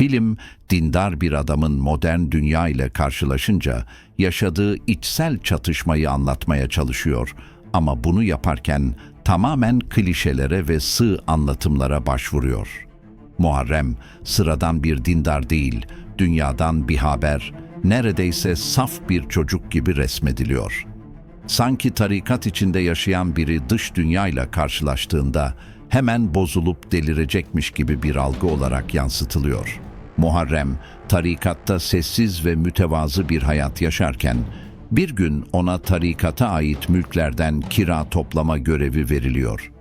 Film, dindar bir adamın modern dünya ile karşılaşınca yaşadığı içsel çatışmayı anlatmaya çalışıyor. Ama bunu yaparken tamamen klişelere ve sığ anlatımlara başvuruyor. Muharrem, sıradan bir dindar değil, dünyadan bir haber, neredeyse saf bir çocuk gibi resmediliyor. Sanki tarikat içinde yaşayan biri dış dünyayla karşılaştığında hemen bozulup delirecekmiş gibi bir algı olarak yansıtılıyor. Muharrem, tarikatta sessiz ve mütevazı bir hayat yaşarken, bir gün ona tarikata ait mülklerden kira toplama görevi veriliyor.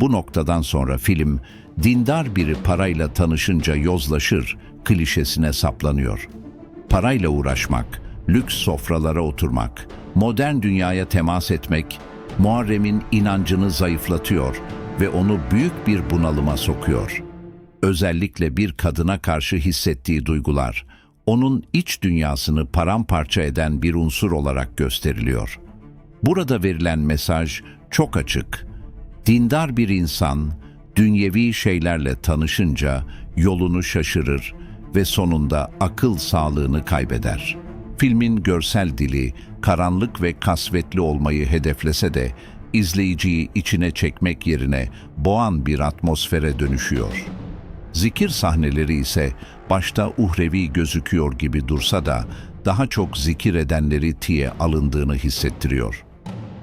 Bu noktadan sonra film, dindar biri parayla tanışınca yozlaşır, klişesine saplanıyor. Parayla uğraşmak, lüks sofralara oturmak, modern dünyaya temas etmek, Muharrem'in inancını zayıflatıyor ve onu büyük bir bunalıma sokuyor. Özellikle bir kadına karşı hissettiği duygular, onun iç dünyasını paramparça eden bir unsur olarak gösteriliyor. Burada verilen mesaj çok açık. Dindar bir insan, dünyevi şeylerle tanışınca yolunu şaşırır ve sonunda akıl sağlığını kaybeder. Filmin görsel dili, karanlık ve kasvetli olmayı hedeflese de, izleyiciyi içine çekmek yerine boğan bir atmosfere dönüşüyor. Zikir sahneleri ise başta uhrevi gözüküyor gibi dursa da daha çok zikir edenleri tiye alındığını hissettiriyor.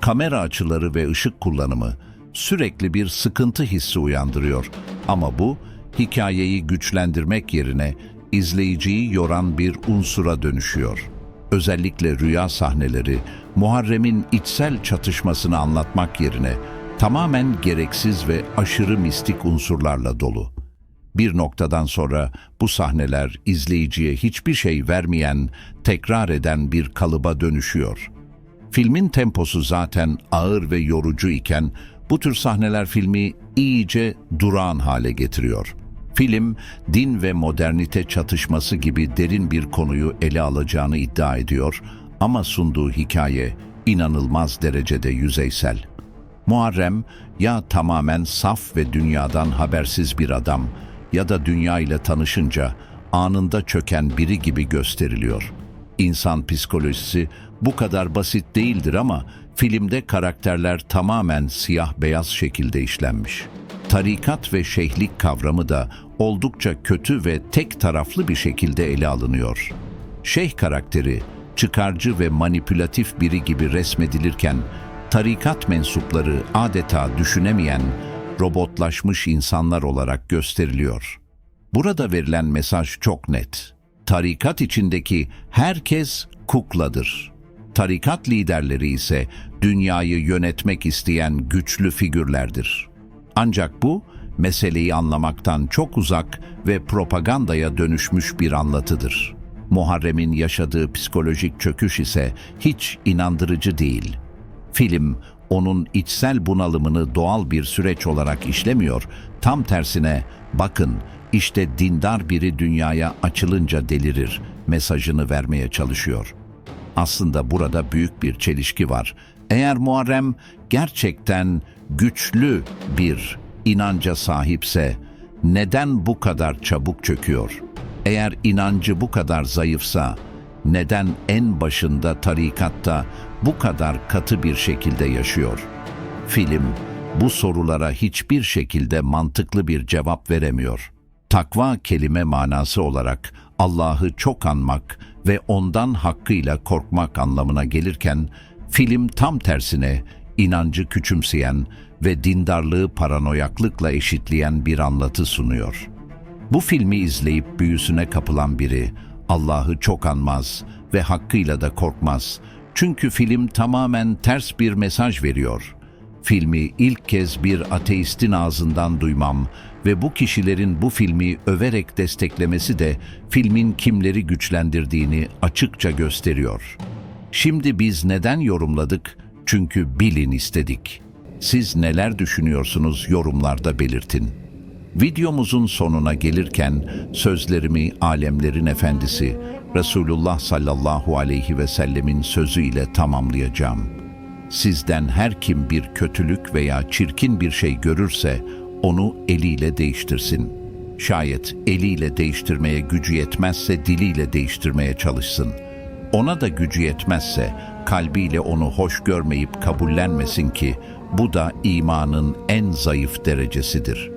Kamera açıları ve ışık kullanımı sürekli bir sıkıntı hissi uyandırıyor ama bu hikayeyi güçlendirmek yerine izleyiciyi yoran bir unsura dönüşüyor. Özellikle rüya sahneleri Muharrem'in içsel çatışmasını anlatmak yerine tamamen gereksiz ve aşırı mistik unsurlarla dolu. Bir noktadan sonra bu sahneler izleyiciye hiçbir şey vermeyen, tekrar eden bir kalıba dönüşüyor. Filmin temposu zaten ağır ve yorucu iken bu tür sahneler filmi iyice durağan hale getiriyor. Film, din ve modernite çatışması gibi derin bir konuyu ele alacağını iddia ediyor ama sunduğu hikaye inanılmaz derecede yüzeysel. Muharrem ya tamamen saf ve dünyadan habersiz bir adam ya da dünya ile tanışınca anında çöken biri gibi gösteriliyor. İnsan psikolojisi bu kadar basit değildir ama filmde karakterler tamamen siyah beyaz şekilde işlenmiş. Tarikat ve şeyhlik kavramı da oldukça kötü ve tek taraflı bir şekilde ele alınıyor. Şeyh karakteri çıkarcı ve manipülatif biri gibi resmedilirken tarikat mensupları adeta düşünemeyen, robotlaşmış insanlar olarak gösteriliyor. Burada verilen mesaj çok net. Tarikat içindeki herkes kukladır. Tarikat liderleri ise dünyayı yönetmek isteyen güçlü figürlerdir. Ancak bu, meseleyi anlamaktan çok uzak ve propagandaya dönüşmüş bir anlatıdır. Muharrem'in yaşadığı psikolojik çöküş ise hiç inandırıcı değil. Film, onun içsel bunalımını doğal bir süreç olarak işlemiyor, tam tersine bakın işte dindar biri dünyaya açılınca delirir mesajını vermeye çalışıyor. Aslında burada büyük bir çelişki var. Eğer Muharrem gerçekten güçlü bir inanca sahipse neden bu kadar çabuk çöküyor? Eğer inancı bu kadar zayıfsa neden en başında tarikatta bu kadar katı bir şekilde yaşıyor? Film bu sorulara hiçbir şekilde mantıklı bir cevap veremiyor. Takva kelime manası olarak Allah'ı çok anmak ve ondan hakkıyla korkmak anlamına gelirken film tam tersine inancı küçümseyen ve dindarlığı paranoyaklıkla eşitleyen bir anlatı sunuyor. Bu filmi izleyip büyüsüne kapılan biri Allah'ı çok anmaz ve hakkıyla da korkmaz. Çünkü film tamamen ters bir mesaj veriyor. Filmi ilk kez bir ateistin ağzından duymam ve bu kişilerin bu filmi överek desteklemesi de filmin kimleri güçlendirdiğini açıkça gösteriyor. Şimdi biz neden yorumladık? Çünkü bilin istedik. Siz neler düşünüyorsunuz yorumlarda belirtin. Videomuzun sonuna gelirken sözlerimi alemlerin efendisi Resulullah sallallahu aleyhi ve sellemin sözüyle tamamlayacağım. Sizden her kim bir kötülük veya çirkin bir şey görürse onu eliyle değiştirsin. Şayet eliyle değiştirmeye gücü yetmezse diliyle değiştirmeye çalışsın. Ona da gücü yetmezse kalbiyle onu hoş görmeyip kabullenmesin ki bu da imanın en zayıf derecesidir.''